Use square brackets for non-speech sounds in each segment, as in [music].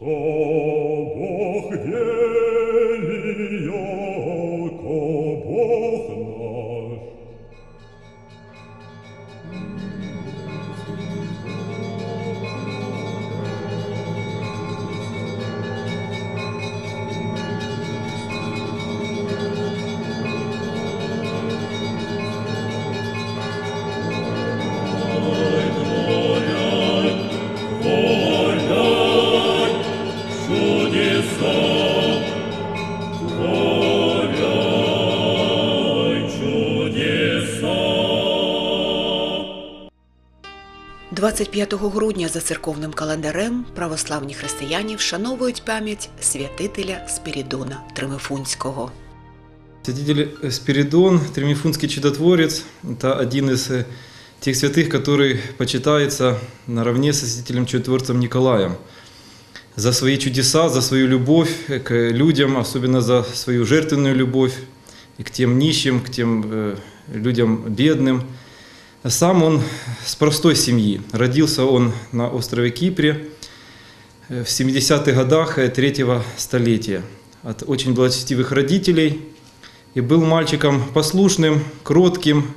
То 25 грудня за церковним календарем православні християни вшановують пам'ять святителя Спірідона Тримифунського. Святитель Спиридон, Тремифунский чудотворец, это один из э, тех святых, который почитается наравне со святителем чудотворцем Николаем. За свои чудеса, за свою любовь к людям, особенно за свою жертвенную любовь и к тем нищим, к тем э, людям бедным. Сам он с простой семьи. Родился он на острове Кипре э, в 70-х годах третьего столетия от очень благочестивых родителей – и был мальчиком послушным, кротким,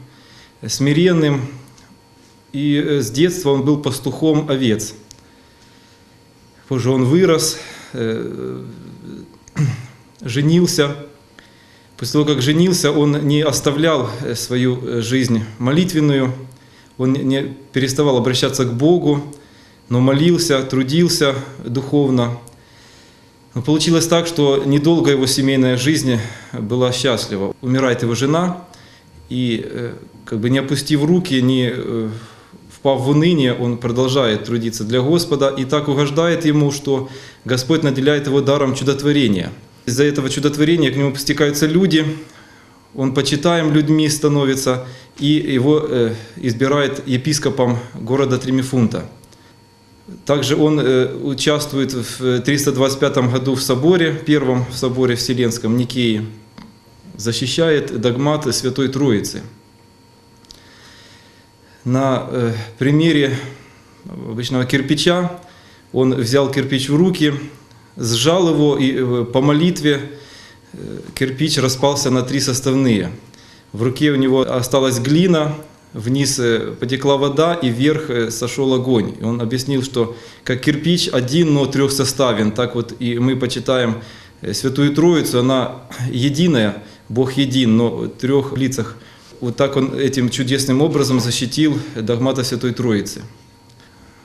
смиренным. И э, с детства он был пастухом овец. Позже он вырос, э, [clears throat] женился. После того, как женился, он не оставлял э, свою э, жизнь молитвенную, он не переставал обращаться к Богу, но молился, трудился духовно. Но получилось так, что недолго его семейная жизнь была счастлива. Умирает его жена, и э, как бы не опустив руки, не впав в уныние, он продолжает трудиться для Господа и так угождает ему, что Господь наделяет его даром чудотворения. Из-за этого чудотворения к нему стекаются люди, он почитаем людьми становится, и его э, избирает епископом города Тремифунта. Также он э, участвует в 325 году в соборе, первом в соборе Вселенском Никеи, защищает догматы Святой Троицы. На э, примере обычного кирпича он взял кирпич в руки, сжал его и э, по молитве э, кирпич распался на три составные. В руке у него осталась глина, вниз э, потекла вода и вверх сошел огонь. И он объяснил, что как кирпич один, но трехсоставен, так вот и мы почитаем Святую Троицу, она единая, Бог един, но в трех лицах. Вот так он этим чудесным образом защитил догмата Святой Троицы.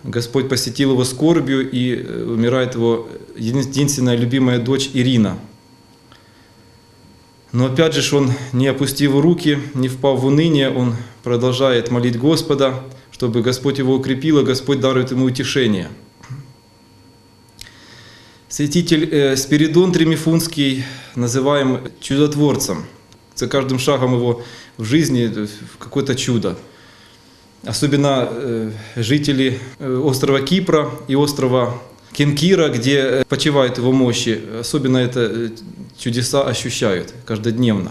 Господь посетил его скорбью, и э, умирает его единственная любимая дочь Ирина. Но опять же, он, не опустив руки, не впав в уныние, он продолжает молить Господа, чтобы Господь его укрепил, и Господь дарует ему утешение. Святитель э, Спиридон Тремифунский называем чудотворцем. За каждым шагом его в жизни э, какое-то чудо. Особенно э, жители э, острова Кипра и острова Кенкира, где э, почивают его мощи, особенно это чудеса ощущают каждодневно.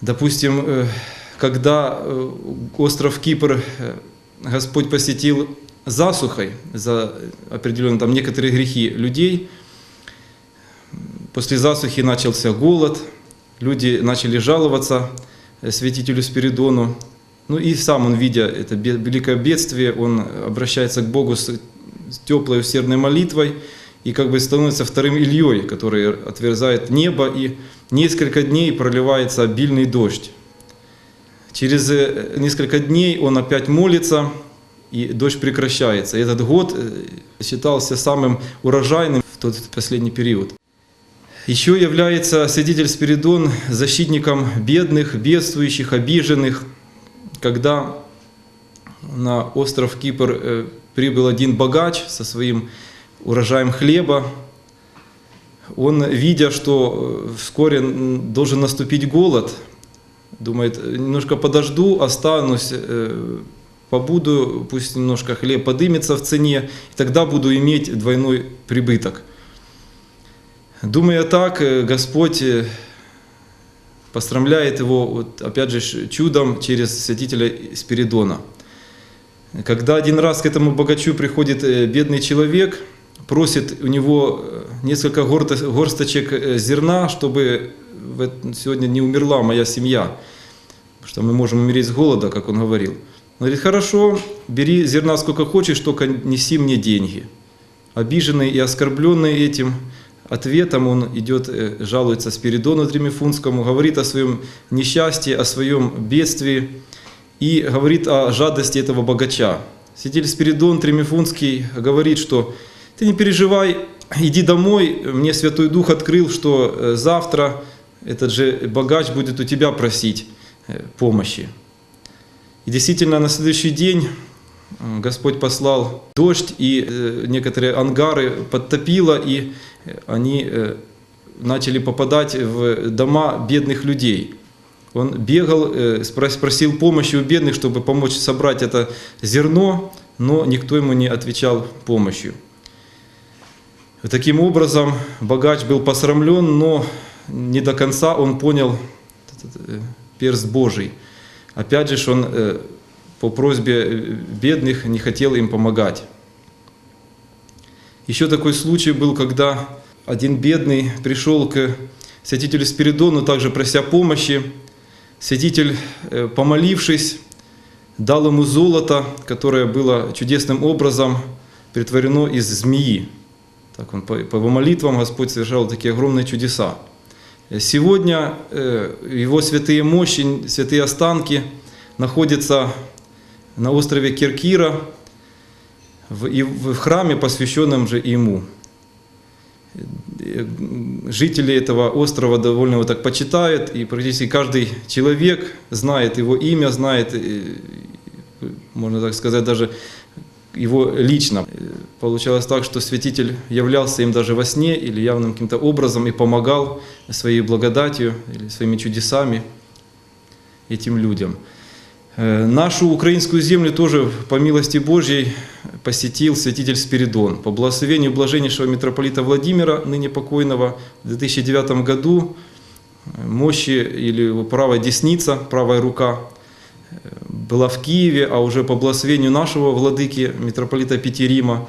Допустим, когда остров Кипр Господь посетил засухой за определенные там некоторые грехи людей, после засухи начался голод, люди начали жаловаться святителю Спиридону. Ну и сам он, видя это великое бедствие, он обращается к Богу с теплой усердной молитвой и как бы становится вторым Ильей, который отверзает небо, и несколько дней проливается обильный дождь. Через э, несколько дней он опять молится, и дождь прекращается. Этот год э, считался самым урожайным в тот последний период. Еще является свидетель Спиридон защитником бедных, бедствующих, обиженных, когда на остров Кипр э, прибыл один богач со своим урожаем хлеба. Он, видя, что э, вскоре должен наступить голод, думает, немножко подожду, останусь, э, побуду, пусть немножко хлеб подымется в цене, и тогда буду иметь двойной прибыток. Думая так, Господь пострамляет его, вот, опять же, чудом через святителя Спиридона. Когда один раз к этому богачу приходит э, бедный человек, просит у него э, несколько горсточек э, зерна, чтобы сегодня не умерла моя семья, что мы можем умереть с голода, как он говорил. Он говорит, хорошо, бери зерна сколько хочешь, только неси мне деньги. Обиженный и оскорбленный этим ответом, он идет, э, жалуется Спиридону Тремифунскому, говорит о своем несчастье, о своем бедствии и говорит о жадности этого богача. Святитель Спиридон Тремифунский говорит, что ты не переживай, иди домой, мне Святой Дух открыл, что э, завтра этот же богач будет у тебя просить э, помощи. И действительно, на следующий день Господь послал дождь, и э, некоторые ангары подтопило, и э, они э, начали попадать в дома бедных людей. Он бегал, э, спрос- просил помощи у бедных, чтобы помочь собрать это зерно, но никто ему не отвечал помощью. Таким образом, богач был посрамлен, но не до конца он понял перст Божий. Опять же, он по просьбе э, бедных не хотел им помогать. Еще такой случай был, когда один бедный пришел к святителю Спиридону, также прося помощи. Святитель, э, помолившись, дал ему золото, которое было чудесным образом притворено из змеи. Так он по по его молитвам Господь совершал такие огромные чудеса. Сегодня э, его святые мощи, святые останки находятся на острове Киркира в, и в храме, посвященном же ему. Э, Жители этого острова довольно его так почитают, и практически каждый человек знает его имя, знает, э, можно так сказать, даже его лично. Э, Получалось так, что святитель являлся им даже во сне или явным каким-то образом и помогал своей благодатью или своими чудесами этим людям. Э, Нашу украинскую землю тоже по милости Божьей посетил святитель Спиридон. По благословению блаженнейшего митрополита Владимира, ныне покойного, в 2009 году э, мощи или его правая десница, правая рука э, была в Киеве, а уже по благословению нашего владыки, митрополита Петерима,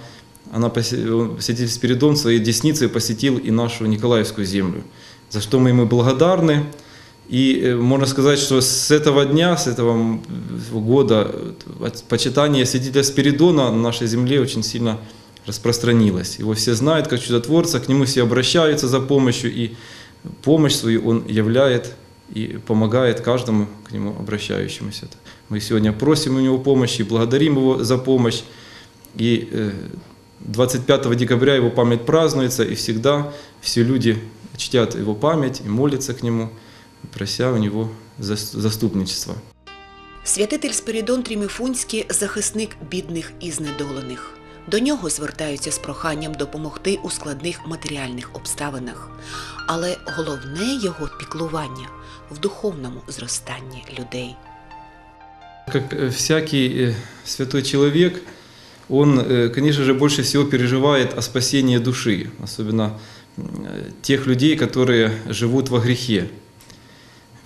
она, святитель Спиридон своей десницей посетил и нашу Николаевскую землю, за что мы ему благодарны. И э, можно сказать, что с этого дня, с этого года э, почитание святителя Спиридона на нашей земле очень сильно распространилось. Его все знают как чудотворца, к нему все обращаются за помощью, и помощь свою он являет и помогает каждому к нему обращающемуся. Мы сегодня просим у него помощи, благодарим его за помощь. И э, 25 декабря его память празднуется, и всегда все люди чтят его память и молятся к нему, прося у него зас- заступничества. Святитель Спиридон Тріміфунський захисник бідних і знедолених. До нього звертаються з проханням допомогти у складних матеріальних обставинах. Але головне його піклування в духовному зростанні людей. Как э, всякий э, святой человек, он, э, конечно же, больше всего переживает о спасении души, особенно м, э, тех людей, которые живут во грехе.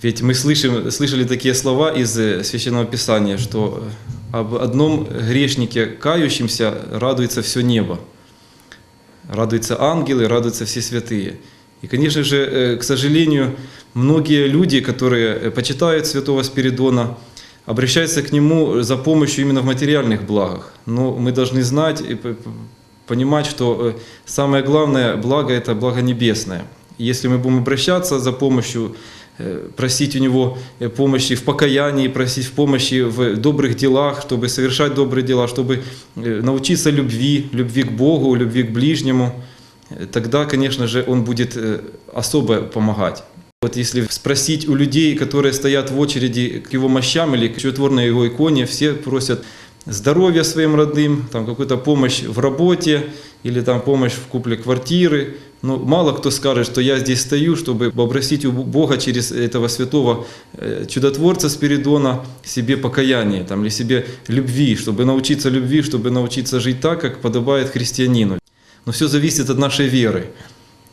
Ведь мы слышим, слышали такие слова из э, Священного Писания, что э, об одном грешнике, кающемся, радуется все небо. Радуются ангелы, радуются все святые. И, конечно же, э, к сожалению, многие люди, которые почитают святого Спиридона, обращаются к нему за помощью именно в материальных благах. Но мы должны знать и понимать, что самое главное благо – это благо небесное. Если мы будем обращаться за помощью, просить у него э, помощи в покаянии, просить в помощи в добрых делах, чтобы совершать добрые дела, чтобы э, научиться любви, любви к Богу, любви к ближнему, э, тогда, конечно же, он будет э, особо помогать. Вот если спросить у людей, которые стоят в очереди к его мощам или к чудотворной его иконе, все просят здоровья своим родным, там какую-то помощь в работе или там помощь в купле квартиры. Но мало кто скажет, что я здесь стою, чтобы попросить у Бога через этого святого э, чудотворца Спиридона себе покаяние там, или себе любви, чтобы научиться любви, чтобы научиться жить так, как подобает христианину. Но все зависит от нашей веры.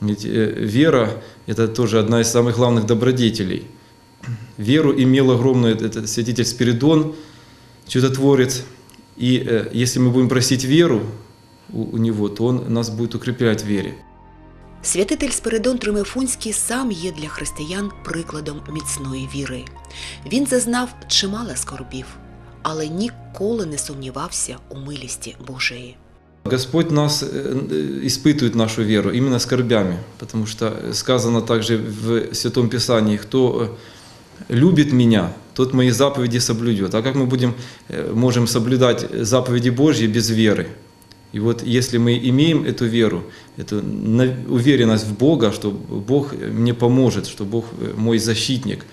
Ведь э, вера – это тоже одна из самых главных добродетелей. Веру имел огромную этот святитель Спиридон, чудотворец. И э, если мы будем просить веру, у него, то он нас будет укреплять в вере. Святитель Спиридон Тримифунський сам є для християн прикладом міцної віри. Він зазнав чимало скорбів, але ніколи не сумнівався у милісті Божої. Господь нас э, э, испытывает нашу веру именно скорбями, потому что сказано также в Святом Писании, кто э, любит меня, тот мои заповеди соблюдет. А как мы будем, э, можем соблюдать заповеди Божьи без веры? И вот если мы имеем эту веру, эту уверенность в Бога, что Бог мне поможет, что Бог э, мой защитник,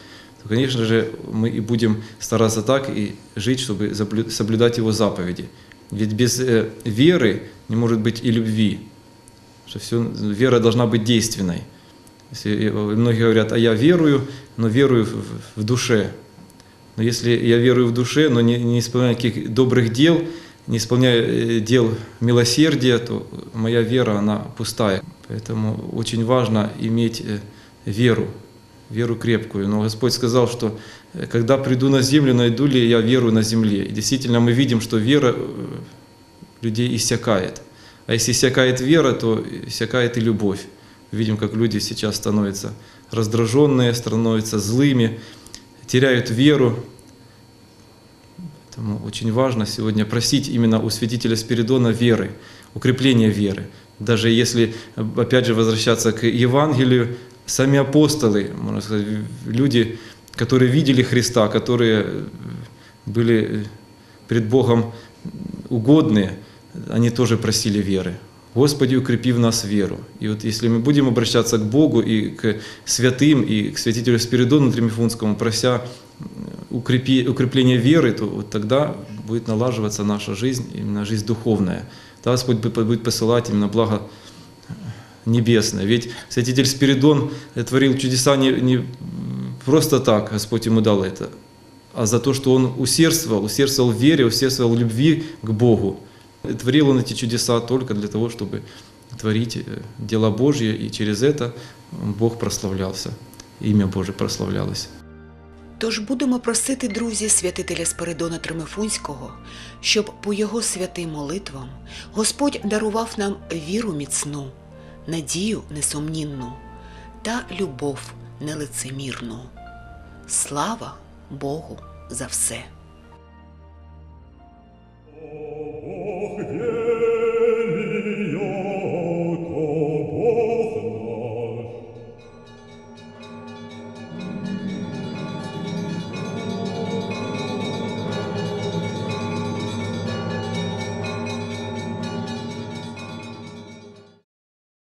то, конечно же, мы и будем стараться так и жить, чтобы соблюдать Его заповеди. Ведь без э, веры не может быть и любви. Что все, вера должна быть действенной. Если, э, многие говорят, а я верую, но верую в, в душе. Но если я верую в душе, но не, не исполняю каких добрых дел, не исполняю э, дел милосердия, то моя вера, она пустая. Поэтому очень важно иметь э, веру, веру крепкую. Но Господь сказал, что э, когда приду на землю, найду ли я веру на земле. И действительно мы видим, что вера людей иссякает. А если иссякает вера, то иссякает и любовь. Видим, как люди сейчас становятся раздраженные, становятся злыми, теряют веру. Поэтому очень важно сегодня просить именно у святителя Спиридона веры, укрепления веры. Даже если, опять же, возвращаться к Евангелию, сами апостолы, можно сказать, люди, которые видели Христа, которые были пред Богом угодные, они тоже просили веры. Господи, укрепи в нас веру. И вот если мы будем обращаться к Богу и к святым, и к святителю Спиридону Тримифунскому, прося укрепи, укрепления веры, то вот тогда будет налаживаться наша жизнь, именно жизнь духовная. Тогда Господь бу- будет посылать именно благо небесное. Ведь святитель Спиридон творил чудеса не, не просто так, Господь ему дал это, а за то, что он усердствовал, усердствовал в вере, усердствовал в любви к Богу. Творил он эти чудеса только для того, чтобы творить э, дела Божьи, и через это Бог прославлялся, имя Божие прославлялось. Тож будемо просити, друзі, святителя Спиридона Тримифунського, щоб по його святим молитвам Господь дарував нам віру міцну, надію несумнінну та любов нелицемірну. Слава Богу за все!